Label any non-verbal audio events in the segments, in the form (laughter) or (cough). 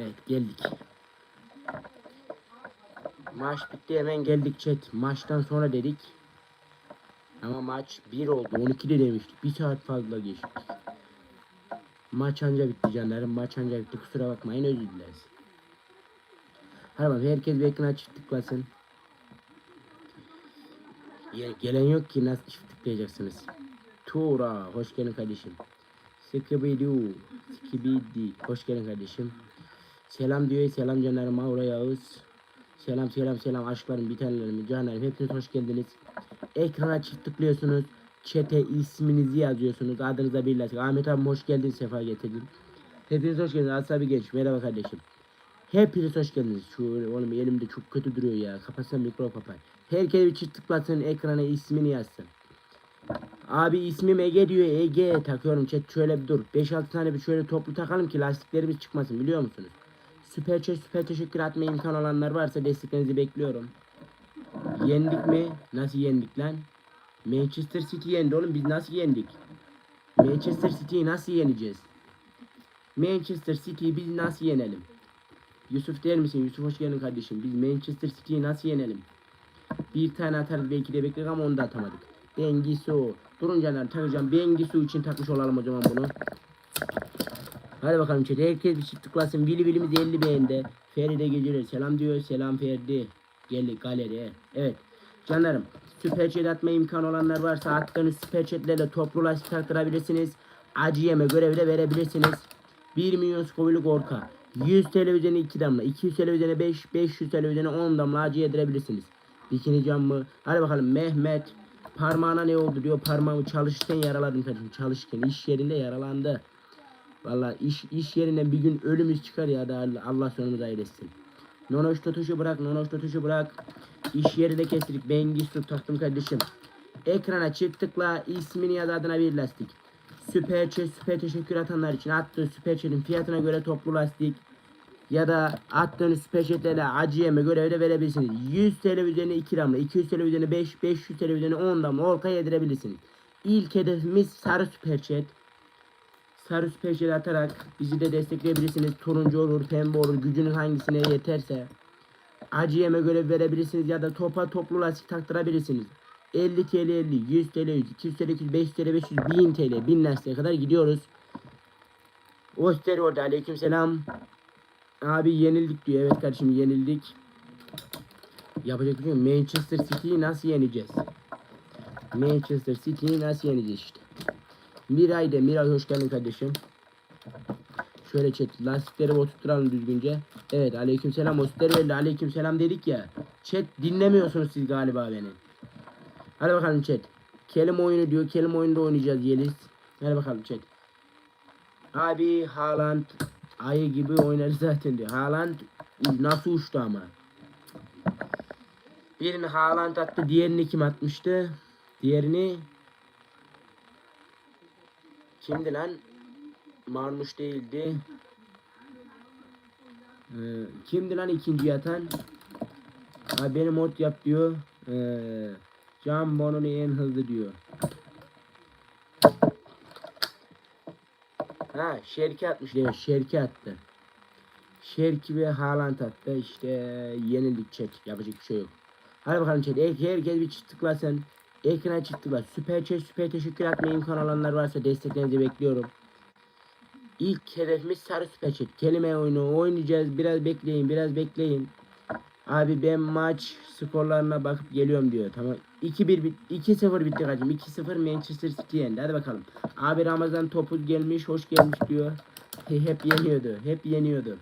Evet geldik. Maç bitti hemen geldik chat. Maçtan sonra dedik. Ama maç 1 oldu. 12'de demiştik. Bir saat fazla geçtik. Maç anca bitti canlarım. Maç anca bitti. Kusura bakmayın özür dileriz. Bakalım herkes bir ekran çift tıklasın. Gelen yok ki nasıl çift tıklayacaksınız. Tura hoş geldin kardeşim. Skibidi Skibidi hoş geldin kardeşim. Selam diyor selam canlarım Maura Yağız. Selam selam selam aşklarım bir tanelerim canlarım hepiniz hoş geldiniz. Ekrana çift tıklıyorsunuz. Çete isminizi yazıyorsunuz. Adınıza birleşik. Ahmet abi hoş geldin sefa getirdin. Hepiniz hoş geldiniz. Asabi genç merhaba kardeşim. Hepiniz hoş geldiniz. Şu oğlum elimde çok kötü duruyor ya. Kapatsam mikro kapar. Herkes bir çift tıklasın ekrana ismini yazsın. Abi ismim Ege diyor. Ege takıyorum chat şöyle bir dur. 5-6 tane bir şöyle toplu takalım ki lastiklerimiz çıkmasın biliyor musunuz? Süper chat süper teşekkür etme imkan olanlar varsa desteklerinizi bekliyorum. Yendik mi? Nasıl yendik lan? Manchester City yendi oğlum biz nasıl yendik? Manchester City'yi nasıl yeneceğiz? Manchester City'yi biz nasıl yenelim? Yusuf der misin? Yusuf hoş geldin kardeşim. Biz Manchester City'yi nasıl yenelim? Bir tane atarız belki de bekledik ama onu da atamadık. Bengisu. Durun canlar takacağım. Bengisu için takmış olalım o zaman bunu. Hadi bakalım chat. Herkes bir tıklasın. Vili vilimiz 50 beğendi. Feride geceler. Selam diyor. Selam Ferdi. Geldik galeriye. Evet. Canlarım. Süper chat atma imkanı olanlar varsa attığınız süper chatlerle toplu lastik taktırabilirsiniz. Acı yeme görevi de verebilirsiniz. 1 milyon skovillik orka. 100 televizyonu 2 damla. 200 televizyonu 5. 500 televizyonu 10 damla acı yedirebilirsiniz. Dikini cam mı? Hadi bakalım Mehmet. Parmağına ne oldu diyor. Parmağımı çalışırken yaraladım kardeşim. Çalışırken iş yerinde yaralandı. Valla iş, iş yerinden bir gün ölümümüz çıkar ya da Allah, sonumuzu ayırsın. Nonoş tutuşu bırak, nonoş tutuşu bırak. İş yerinde kestik. Bengi su taktım kardeşim. Ekrana çift tıkla ismini yaz adına bir lastik. Süper chat, süper teşekkür atanlar için attığı süper chat'in fiyatına göre toplu lastik ya da attığınız süper chat'lerle acı yeme görevi de verebilirsiniz. 100 televizyonu 2 damla, 200 televizyonu 5, 500 televizyonu 10 damla orta yedirebilirsiniz. İlk hedefimiz sarı süper chat. Süper chat atarak bizi de destekleyebilirsiniz. Turuncu olur, pembe olur, gücünüz hangisine yeterse. Acı yeme görevi verebilirsiniz ya da topa toplu lastik taktırabilirsiniz. 50 TL 50, 100 TL 100, 200 TL 200, 500 TL 500, 1000 TL, 1000 lastiğe kadar gidiyoruz. Oster orada aleyküm selam. Abi yenildik diyor. Evet kardeşim yenildik. Yapacak bir şey yok. Manchester City'yi nasıl yeneceğiz? Manchester City'yi nasıl yeneceğiz işte. Miray de Miray hoş geldin kardeşim. Şöyle chat lastikleri oturtturalım düzgünce. Evet aleykümselam Oster verdi aleykümselam dedik ya. Chat dinlemiyorsunuz siz galiba beni. Hadi bakalım chat. Kelime oyunu diyor. Kelime oyunda oynayacağız Yeliz. Hadi bakalım chat. Abi Haaland ayı gibi oynar zaten diyor. Haaland nasıl uçtu ama. Birini Haaland attı. Diğerini kim atmıştı? Diğerini kimdi lan? Marmuş değildi. Ee, kimdi lan ikinci atan? Abi beni mod yap diyor. Ee, Can Bono'nu en hızlı diyor. Ha Şerki atmış diyor. Şerki attı. Şerki ve Haaland attı. İşte yenildik chat. Yapacak bir şey yok. Hadi bakalım. Her- Herkes bir tıklasın. Ekrana tıkla. Süper chat süper teşekkür etme imkan olanlar varsa desteklerinizi bekliyorum. İlk hedefimiz sarı süper chat. Kelime oyunu oynayacağız. Biraz bekleyin biraz bekleyin. Abi ben maç skorlarına bakıp geliyorum diyor. Tamam. 2-1 bit 2-0 bitti kaçım. 2-0 Manchester City yendi. Hadi bakalım. Abi Ramazan topuz gelmiş, hoş gelmiş diyor. He- Hep yeniyordu. Hep yeniyordu.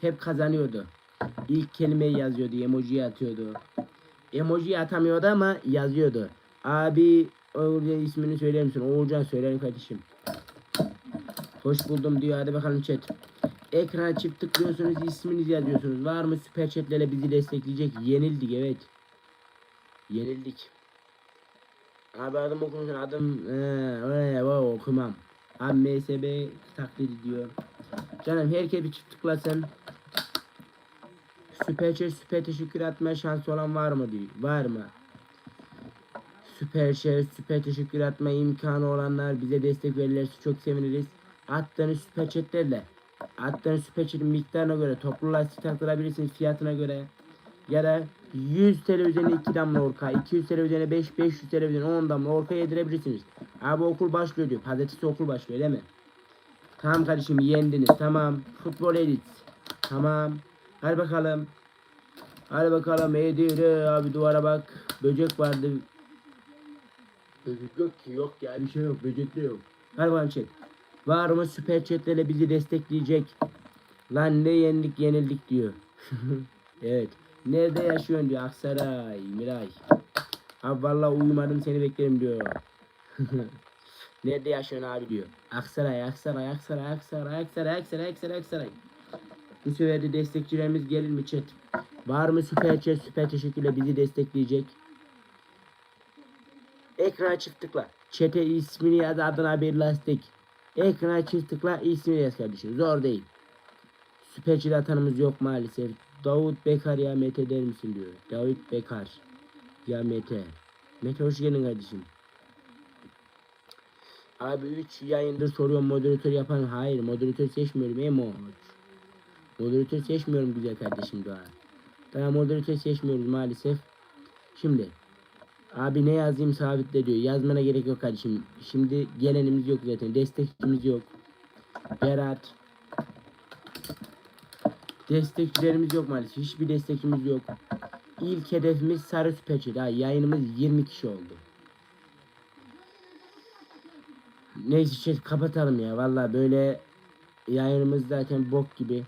Hep kazanıyordu. İlk kelimeyi yazıyordu. Emojiyi atıyordu. Emojiyi atamıyordu ama yazıyordu. Abi Oğulcan ismini söyler misin? Oğulcan söylerim kardeşim. Hoş buldum diyor. Hadi bakalım chat. Ekrana çift tıklıyorsunuz, isminizi yazıyorsunuz. Var mı süper chatlerle bizi destekleyecek? Yenildik evet. Yenildik. Abi adım okunsun adım ee, ee, okumam. Abi MSB taklidi diyor. Canım herkes bir çift tıklasın. Süper chat süper teşekkür etme şansı olan var mı diyor. Var mı? Süper chat süper teşekkür etme imkanı olanlar bize destek verirlerse çok seviniriz. Attığınız süper chatlerle attığın süper chat'in miktarına göre toplu lastik taktırabilirsin fiyatına göre. Ya da 100 TL üzerine 2 damla orka, 200 TL üzerine 5, 500 TL üzerine 10 damla orka yedirebilirsiniz. Abi okul başlıyor diyor. Pazartesi okul başlıyor değil mi? Tamam kardeşim yendiniz. Tamam. Futbol elit. Tamam. Hadi bakalım. Hadi bakalım. Edir abi duvara bak. Böcek vardı. Böcek yok ki. Yok ya bir şey yok. Böcek de yok. Bakalım chat. Var mı süper chatlerle bizi destekleyecek? Lan ne yendik yenildik diyor. (laughs) evet. Nerede yaşıyorsun diyor. Aksaray. Miray. Abi vallahi uyumadım seni beklerim diyor. (laughs) Nerede yaşıyorsun abi diyor. Aksaray, Aksaray, Aksaray, Aksaray, Aksaray, Aksaray, Aksaray, Aksaray. Bu sefer de destekçilerimiz gelir mi chat? Var mı süper chat, süper teşekkürle bizi destekleyecek? Ekrana çift tıkla. Chat'e ismini yaz adına bir lastik. Ekrana çift tıkla ismini yaz kardeşim. Zor değil. Süper chat atanımız yok maalesef. Davut Bekar ya Mete der misin diyor. Davut Bekar. Ya Mete. Mete hoş geldin kardeşim. Abi 3 yayındır soruyorum moderatör yapan. Hayır moderatör seçmiyorum Emoç. Moderatör seçmiyorum güzel kardeşim daha. Daha moderatör seçmiyoruz maalesef. Şimdi abi ne yazayım sabitle diyor. Yazmana gerek yok kardeşim. Şimdi gelenimiz yok zaten. Destekçimiz yok. Berat. Destekçilerimiz yok maalesef. Hiçbir destekçimiz yok. İlk hedefimiz Sarı Süpeçi. Daha yayınımız 20 kişi oldu. Neyse şey kapatalım ya. Vallahi böyle yayınımız zaten bok gibi.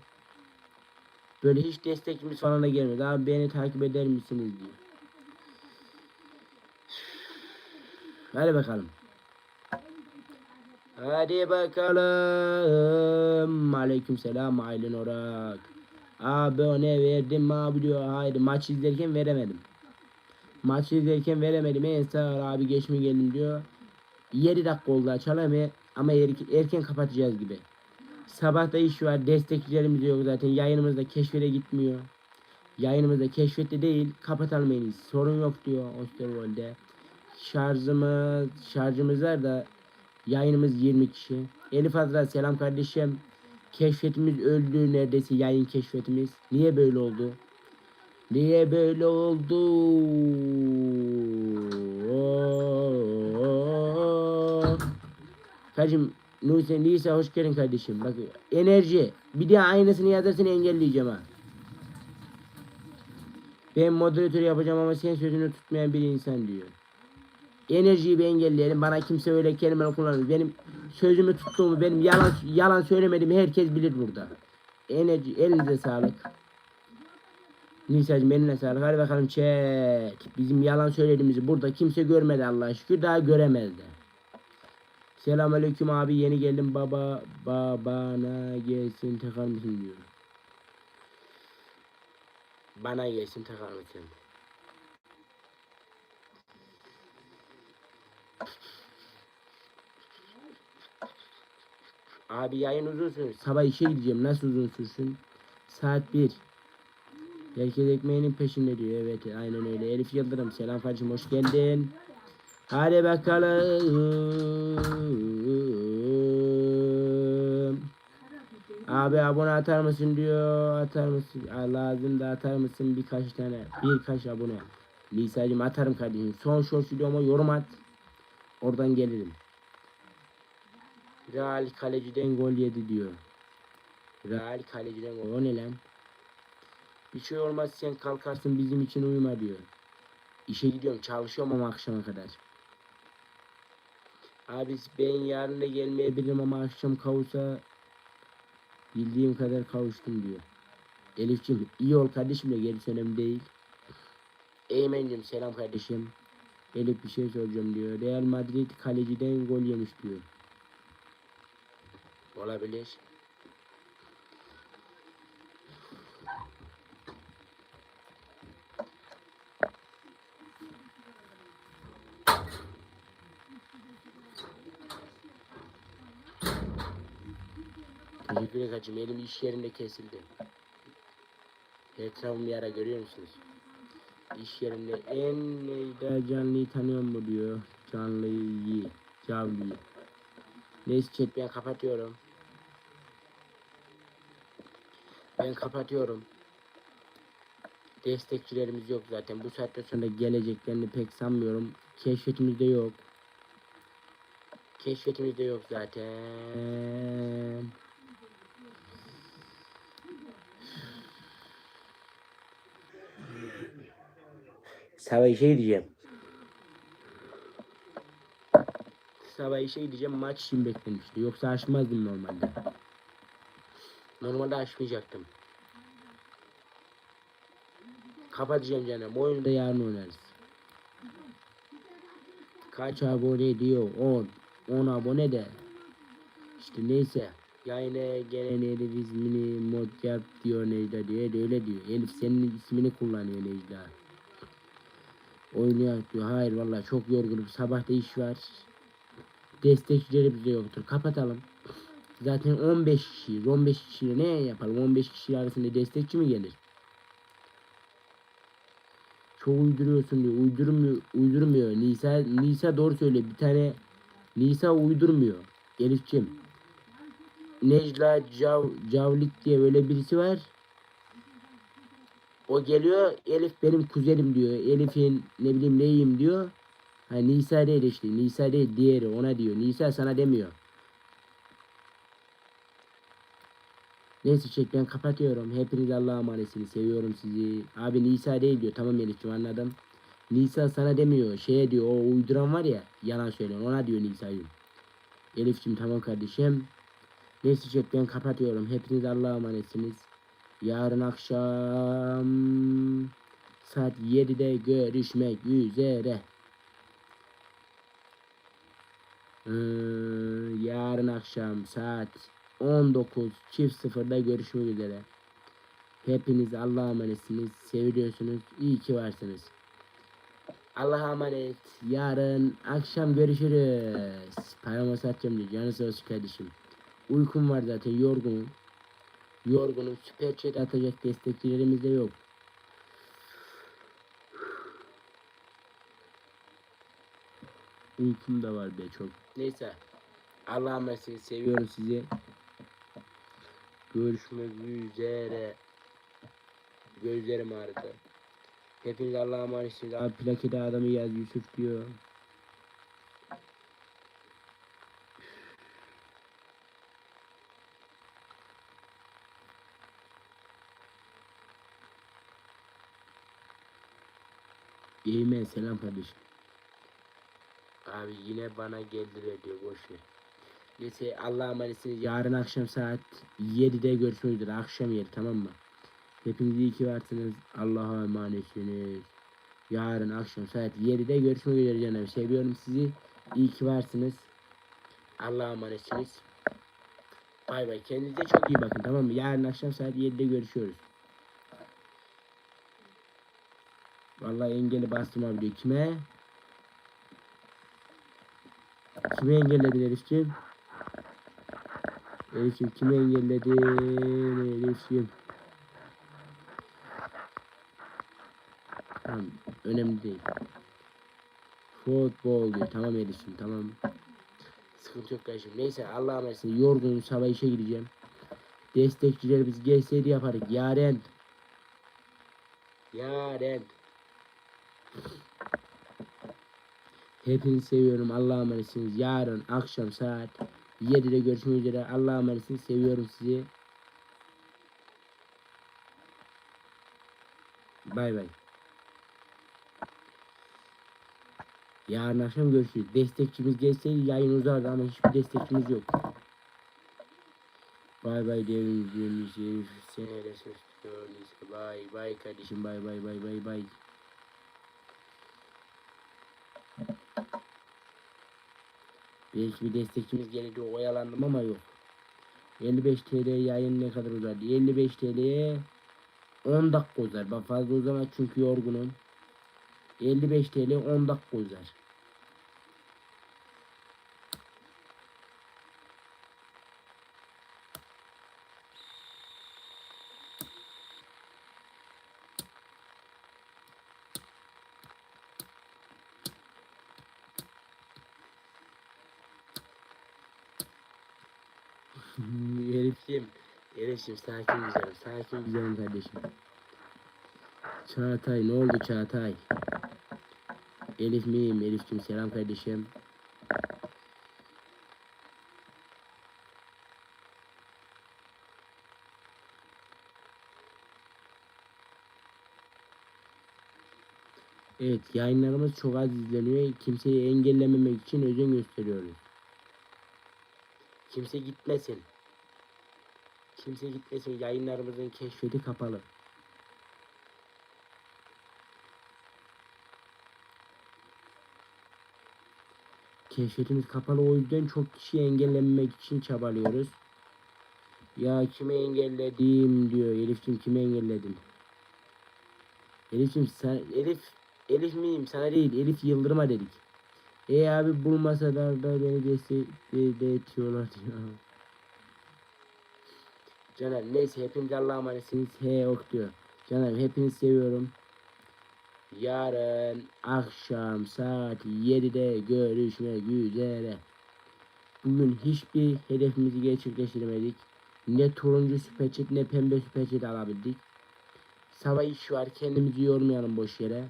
Böyle hiç destekimiz falan da gelmedi. Abi beni takip eder misiniz diyor. Hadi bakalım. Hadi bakalım. Aleyküm selam Aylin Orak. Abone verdim abi diyor. Haydi maç izlerken veremedim. Maç izlerken veremedim. En sağ abi geç mi geldim diyor. 7 dakika oldu açalım ama erken, kapatacağız gibi. Sabah da iş var. Destekçilerimiz yok zaten. Yayınımızda keşfete gitmiyor. Yayınımızda keşfette değil. Kapatalım en iyisi. Sorun yok diyor Osterwold'de. Şarjımız, var da yayınımız 20 kişi. Elif Azra selam kardeşim. Keşfetimiz öldü neredeyse yayın keşfetimiz. Niye böyle oldu? Niye böyle oldu? Kardeşim Nuse Nisa hoş geldin kardeşim. Bak enerji. Bir de aynısını yazarsın engelleyeceğim ha. Ben moderatör yapacağım ama sen sözünü tutmayan bir insan diyor. Enerjiyi bir engelleyelim. Bana kimse öyle kelimeler kullanmıyor. Benim sözümü tuttuğumu, benim yalan yalan söylemediğimi herkes bilir burada. Enerji elinize sağlık. Nisa'cığım eline sağlık. Hadi bakalım chat. Bizim yalan söylediğimizi burada kimse görmedi Allah'a şükür. Daha göremez de. Selamünaleyküm abi yeni geldim baba babana gelsin takar mısın diyor. Bana gelsin takar mısın? Abi yayın uzun sürsün. Sabah işe gideceğim. Nasıl uzun sürsün? Saat 1. Herkes ekmeğinin peşinde diyor. Evet aynen öyle. Elif Yıldırım selam kardeşim hoş geldin. Hadi bakalım. Abi abone atar mısın diyor. Atar mısın? Lazım da atar mısın birkaç tane. Birkaç abone. Nisa'cığım atarım kardeşim. Son short videoma yorum at. Oradan gelirim. Real kaleciden gol yedi diyor. Real kaleciden gol. O ne lan? Bir şey olmaz sen kalkarsın bizim için uyuma diyor. İşe gidiyorum çalışıyorum ama akşama kadar. Abi ben yarın da gelmeyebilirim ama akşam kavuşsa bildiğim kadar kavuştum diyor. Elif'ciğim iyi ol kardeşim de gerisi önemli değil. Eymen'cim selam kardeşim. Elif bir şey soracağım diyor. Real Madrid kaleciden gol yemiş diyor. Olabilir. Teşekkür hacım. Elim iş yerinde kesildi. Etrafımı yara görüyor musunuz? İş yerinde en neyde canlıyı tanıyor mu diyor. Canlıyı, canlıyı. Neyse chat ben kapatıyorum. Ben kapatıyorum. Destekçilerimiz yok zaten. Bu saatten sonra geleceklerini pek sanmıyorum. Keşfetimizde yok. Keşfetimizde yok zaten. Sabah işe gideceğim. Sabah işe gideceğim. Maç için beklemişti. Yoksa açmazdım normalde. Normalde açmayacaktım. Kapatacağım canım. Oyunu da yarın oynarız. Kaç abone diyor? 10. 10 abone de. İşte neyse. Yayına gelen Elif ismini mod yap diyor Necda diyor. Öyle, öyle diyor. Elif senin ismini kullanıyor Necda. Oynuyor diyor. Hayır vallahi çok yorgunum. Sabah da iş var. Destekçilerimiz de yoktur. Kapatalım. Zaten 15 kişiyiz. 15 kişiyle ne yapalım? 15 kişi arasında destekçi mi gelir? Çok uyduruyorsun diyor. Uydurmuyor. Uydurmuyor. Nisa Nisa doğru söylüyor. Bir tane Nisa uydurmuyor. Elifçim. Necla Cav, Cavlik diye böyle birisi var. O geliyor. Elif benim kuzenim diyor. Elif'in ne bileyim neyim diyor. Ha Nisa değil işte. Nisa değil diğeri ona diyor. Nisa sana demiyor. Neyse çek kapatıyorum. Hepiniz Allah'a emanetsiniz. Seviyorum sizi. Abi Nisa değil diyor. Tamam Elif'ciğim anladım. Nisa sana demiyor. Şeye diyor o uyduran var ya. Yalan söyleyen. Ona diyor Nisa'yım. Elif'ciğim tamam kardeşim. Neyse çek kapatıyorum. Hepiniz Allah'a emanetsiniz. Yarın akşam saat 7'de görüşmek üzere. Ee, yarın akşam saat 19 çift sıfırda görüşmek üzere. Hepiniz Allah'a emanetsiniz. Seviyorsunuz. İyi ki varsınız. Allah'a emanet. Yarın akşam görüşürüz. Paramı satacağım diyor. Canı sağ kardeşim. Uykum var zaten yorgunum. Yorgunum. Süper chat atacak destekçilerimiz de yok. Uykum da var be çok. Neyse. Allah'a emanet seviyorum sizi. Görüşmek üzere. Gözlerim ağrıdı. Hepiniz Allah'a emanetsiniz. Abi plakede adamı yaz Yusuf diyor. Yeğmen selam kardeşim. Abi yine bana geldiler diyor boş ver. Neyse Allah'a emanetsiniz. Yarın akşam saat 7'de görüşmek üzere. Akşam yeri tamam mı? Hepiniz iyi ki varsınız. Allah'a emanetsiniz. Yarın akşam saat 7'de görüşmek üzere canım. Seviyorum sizi. İyi ki varsınız. Allah'a emanetsiniz. Bay bay. Kendinize çok iyi bakın tamam mı? Yarın akşam saat 7'de görüşüyoruz. Vallahi engeli bastım abi diyor. Kime? Kimi engelledin Elif'ciğim? Elif'ciğim kimi engelledin Elif'ciğim? Tamam önemli değil. Futbol diyor. Tamam Elif'ciğim tamam. Sıkıntı yok kardeşim. Neyse Allah'a emanet Yorgunum sabah işe gideceğim. Destekçilerimiz gelseydi yaparız. Yaren. Yaren. Hepinizi seviyorum. Allah'a emanetsiniz. Yarın akşam saat 7'de görüşmek üzere. Allah'a emanetsiniz. Seviyorum sizi. Bay bay. Yarın akşam görüşürüz. Destekçimiz gelseydi yayın uzardı ama hiçbir destekçimiz yok. Bay bay. Senede söz tutuyor. Bay bay kardeşim. Bay bay bay bay bay. Belki bir destekçimiz gelir oyalandım ama yok. 55 TL yayın ne kadar uzadı? 55 TL'ye 10 dakika uzar. Ben fazla uzamaz çünkü yorgunum. 55 TL 10 dakika uzar. Elif'ciğim sakin güzelim. Sakin güzelim kardeşim. Çağatay ne oldu Çağatay? Elif miyim? Elif'ciğim selam kardeşim. Evet yayınlarımız çok az izleniyor. Kimseyi engellememek için özen gösteriyoruz. Kimse gitmesin. Kimse gitmesin. Yayınlarımızın keşfeti kapalı. Keşfetimiz kapalı o yüzden çok kişi engellememek için çabalıyoruz. Ya kime engelledim diyor. Elif'cim kime engelledin? Elif'cim sen Elif Elif miyim? Sana değil. Elif Yıldırım'a dedik. E abi bulmasalar da beni destekletiyorlar diyor. Caner neyse hepiniz Allah'a emanetsiniz. He ok diyor. Caner hepinizi seviyorum. Yarın akşam saat 7'de görüşmek üzere. Bugün hiçbir hedefimizi gerçekleştiremedik. Ne turuncu süpeçet ne pembe süpeçet alabildik. Sabah iş var kendimizi yormayalım boş yere.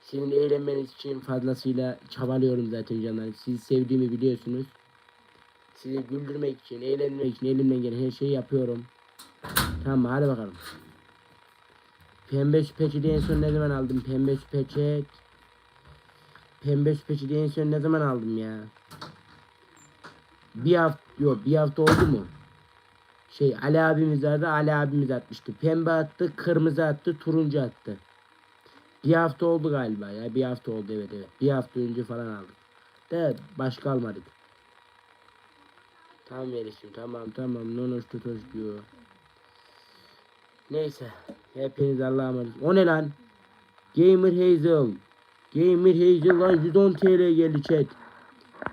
Sizin eğlenmeniz için fazlasıyla çabalıyorum zaten canlar. Sizi sevdiğimi biliyorsunuz. Sizi güldürmek için, eğlenmek için elimden gelen her şeyi yapıyorum. Tamam hadi bakalım. Pembe süpeçi en son ne zaman aldım? Pembe süpeçet. Pembe süpeçi en son ne zaman aldım ya? Bir hafta yok bir hafta oldu mu? Şey Ali abimiz vardı Ali abimiz atmıştı. Pembe attı, kırmızı attı, turuncu attı. Bir hafta oldu galiba ya. Bir hafta oldu evet evet. Bir hafta önce falan aldık. De başka almadık. Tamam Melis'cim tamam tamam. Nonoş tutoş diyor. Neyse. Hepiniz Allah'a emanet. O ne lan? Gamer Hazel. Gamer Hazel'dan 110 TL geldi chat.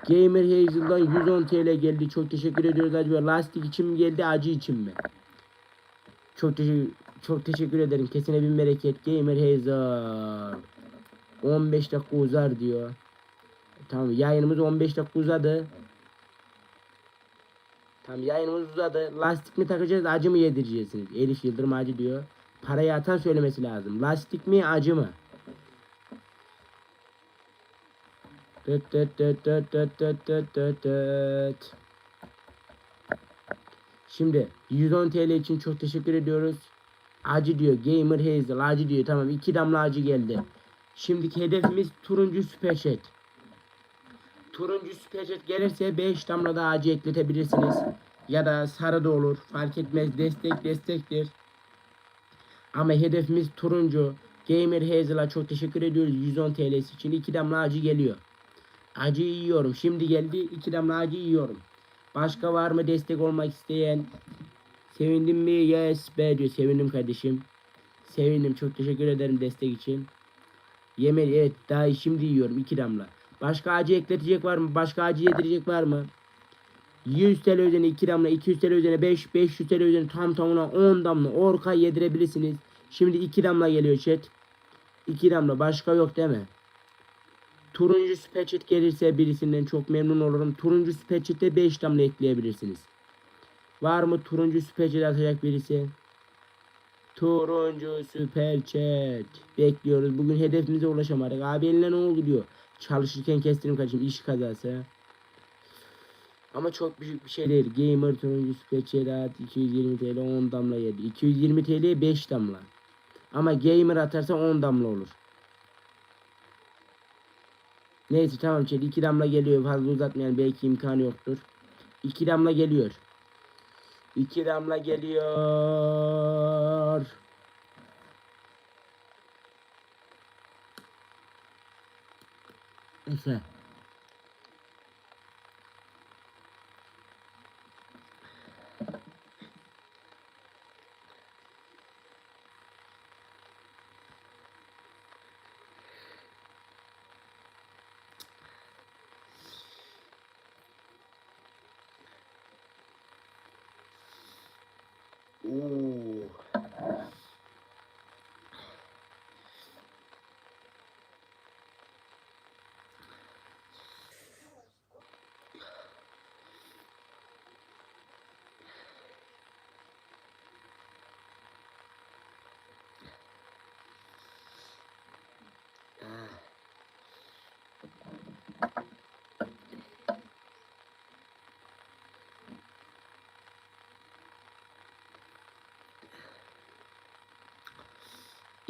Gamer Hazel'dan 110 TL geldi. Çok teşekkür ediyoruz acaba. Lastik için mi geldi acı için mi? Çok teşekkür çok teşekkür ederim. Kesine bin bereket. Gamer Hazel. 15 dakika uzar diyor. Tamam yayınımız 15 dakika uzadı. Tamam yayınımız uzadı. Lastik mi takacağız acı mı yedireceksiniz? Elif Yıldırım acı diyor. Parayı atan söylemesi lazım. Lastik mi acı mı? Tıt tıt tıt tıt tıt tıt tıt tıt tıt. Şimdi 110 TL için çok teşekkür ediyoruz. Acı diyor. Gamer Hazel acı diyor. Tamam iki damla acı geldi. Şimdiki hedefimiz turuncu süper chat. Turuncu süper chat gelirse 5 damla da acı ekletebilirsiniz. Ya da sarı da olur. Fark etmez. Destek destektir. Ama hedefimiz turuncu. Gamer Hazel'a çok teşekkür ediyoruz 110 TL'si için. 2 damla acı geliyor. Acı yiyorum. Şimdi geldi. 2 damla acı yiyorum. Başka var mı destek olmak isteyen? Sevindim mi? Yes be diyor. Sevindim kardeşim. Sevindim. Çok teşekkür ederim destek için. Yemeli evet daha şimdi yiyorum. 2 damla. Başka acı ekletecek var mı? Başka acı yedirecek var mı? 100 TL üzerine 2 damla, 200 TL üzerine 5, 500 TL üzerine tam tamına 10 damla orka yedirebilirsiniz. Şimdi 2 damla geliyor chat. 2 damla başka yok değil mi? Turuncu süpeçet gelirse birisinden çok memnun olurum. Turuncu süpeçete 5 damla ekleyebilirsiniz. Var mı turuncu süpeçet atacak birisi? Turuncu süpeçet. Bekliyoruz. Bugün hedefimize ulaşamadık. Abi eline ne oldu diyor. Çalışırken kestirim kardeşim iş kazası. Ama çok büyük bir şey değil. Gamer turuncu süpeçet at 220 TL 10 damla yedi. 220 TL 5 damla. Ama gamer atarsa 10 damla olur. Neyse tamam çeli 2 damla geliyor. Fazla uzatmayalım. Belki imkanı yoktur. 2 damla geliyor. 2 damla geliyor. 是。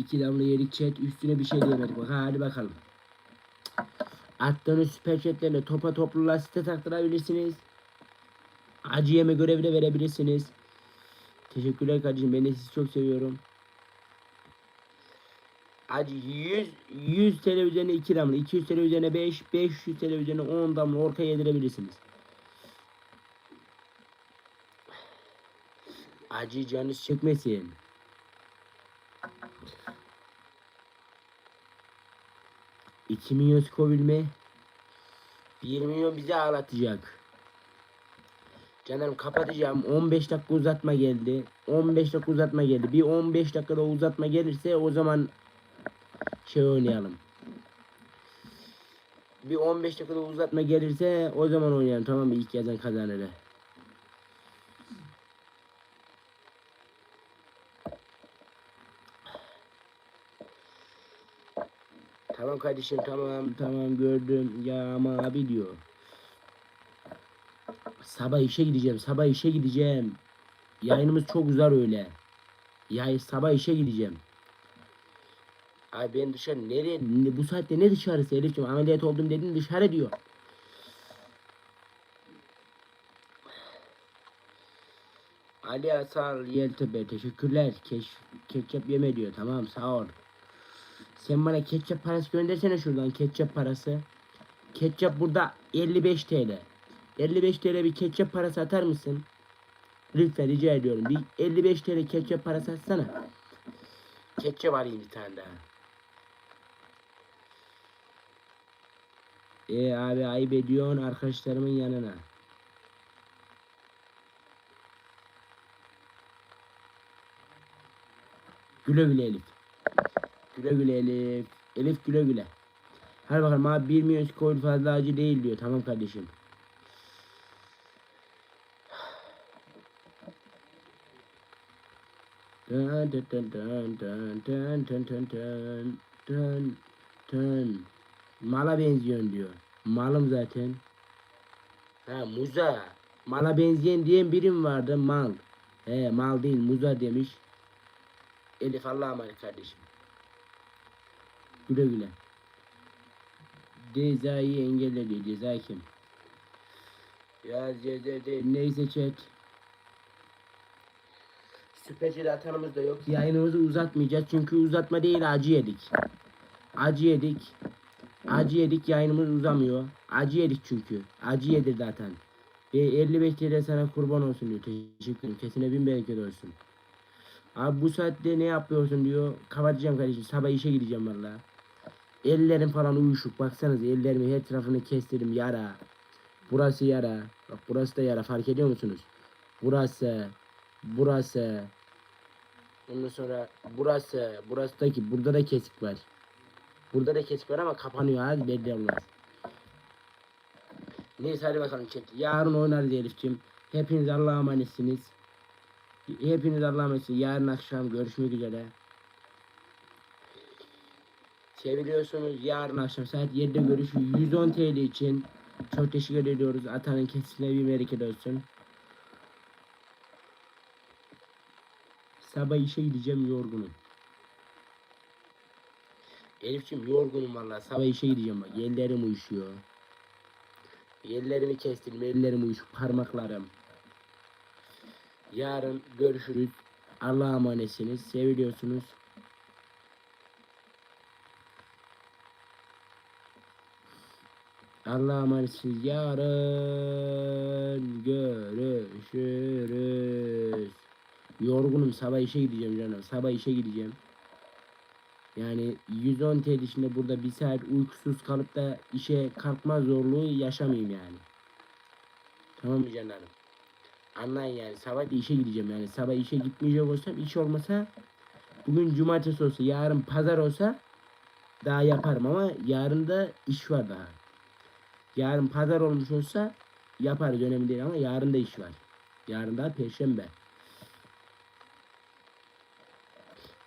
İki damla yedik chat. Üstüne bir şey diyemedik. Bak hadi bakalım. Attığınız süper chatlerle topa topluluğa site taktırabilirsiniz. Acı yeme görevi de verebilirsiniz. Teşekkürler kardeşim. Ben de sizi çok seviyorum. Acı 100 100 TL üzerine 2 damla, 200 TL üzerine 5, 500 TL üzerine 10 damla ortaya yedirebilirsiniz. Acı canınız çekmesin. İki milyon Scoville mi? 1 milyon bizi ağlatacak. Canım kapatacağım. 15 dakika uzatma geldi. 15 dakika uzatma geldi. Bir 15 dakikada uzatma gelirse o zaman şey oynayalım. Bir 15 dakikada uzatma gelirse o zaman oynayalım tamam mı? İlk yazan kazanır. Tamam kardeşim tamam tamam gördüm ya ama abi diyor. Sabah işe gideceğim sabah işe gideceğim. Yayınımız çok uzar öyle. Ya sabah işe gideceğim. Ay ben dışarı nereye ne- bu saatte ne dışarısı Elif'ciğim ameliyat oldum dedin dışarı diyor. Ali Asal Yeltepe teşekkürler. Keş, ketçap yeme diyor. Tamam sağ ol. Sen bana ketçap parası göndersene şuradan ketçap parası. Ketçap burada 55 TL. 55 TL bir ketçap parası atar mısın? Lütfen rica ediyorum. Bir 55 TL ketçap parası atsana. Ketçap alayım bir tane daha. E abi ayıp ediyorsun arkadaşlarımın yanına. Güle güle Elif. Güle güle Elif. Elif güle güle. Hadi bakalım abi 1 milyon skor fazla acı değil diyor. Tamam kardeşim. Dun dun dun dun dun dun dun dun dun dun dun. Mala benziyorsun diyor. Malım zaten. Ha muza. Mala benzeyen diyen birim vardı mal. He mal değil muza demiş. Elif Allah'a emanet kardeşim. Güle güle. Cezayı engelle diyor. Ceza kim? Ya ceza değil. Neyse chat. Süpercil atanımız da yok. Yayınımızı uzatmayacağız çünkü uzatma değil acı yedik. Acı yedik. Acı yedik yayınımız uzamıyor. Acı yedik çünkü. Acı yedir zaten. Ve 55 TL sana kurban olsun diyor. Teşekkür ederim. Kesine bin bereket olsun. Abi bu saatte ne yapıyorsun diyor. Kapatacağım kardeşim. Sabah işe gideceğim valla. Ellerim falan uyuşuk. Baksanıza ellerimi her tarafını kestirdim. Yara. Burası yara. Bak burası da yara. Fark ediyor musunuz? Burası. Burası. Ondan sonra burası. Burası da ki burada da kesik var. Burada da kesik var ama kapanıyor abi belli olmaz. Neyse hadi bakalım chat. Yarın oynarız Elif'ciğim. Hepiniz Allah'a emanetsiniz. Hepiniz Allah'a emanetsiniz. Yarın akşam görüşmek üzere. Seviliyorsunuz. Yarın akşam saat 7'de görüşürüz. 110 TL için çok teşekkür ediyoruz. Atanın kesine bir bereket olsun. Sabah işe gideceğim yorgunum. Elif'ciğim yorgunum vallahi. Sabah işe gideceğim bak. Ellerim uyuşuyor. Ellerimi kestim. Ellerim uyuşuk. Parmaklarım. Yarın görüşürüz. Allah'a emanetsiniz. Seviliyorsunuz. Allah'a emanetsiniz. Yarın görüşürüz. Yorgunum. Sabah işe gideceğim canım. Sabah işe gideceğim. Yani 110 TL içinde burada bir saat uykusuz kalıp da işe kalkma zorluğu yaşamayayım yani. Tamam mı canlarım? Anlayın yani sabah işe gideceğim yani sabah işe gitmeyecek olsam iş olmasa bugün cumartesi olsa yarın pazar olsa daha yaparım ama yarın da iş var daha. Yarın pazar olmuş olsa yaparız önemli değil ama yarın da iş var. Yarın da perşembe.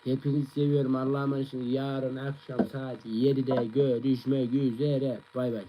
Hepinizi seviyorum. Allah'a emanet. Yarın akşam saat 7'de görüşmek üzere. Bay bay.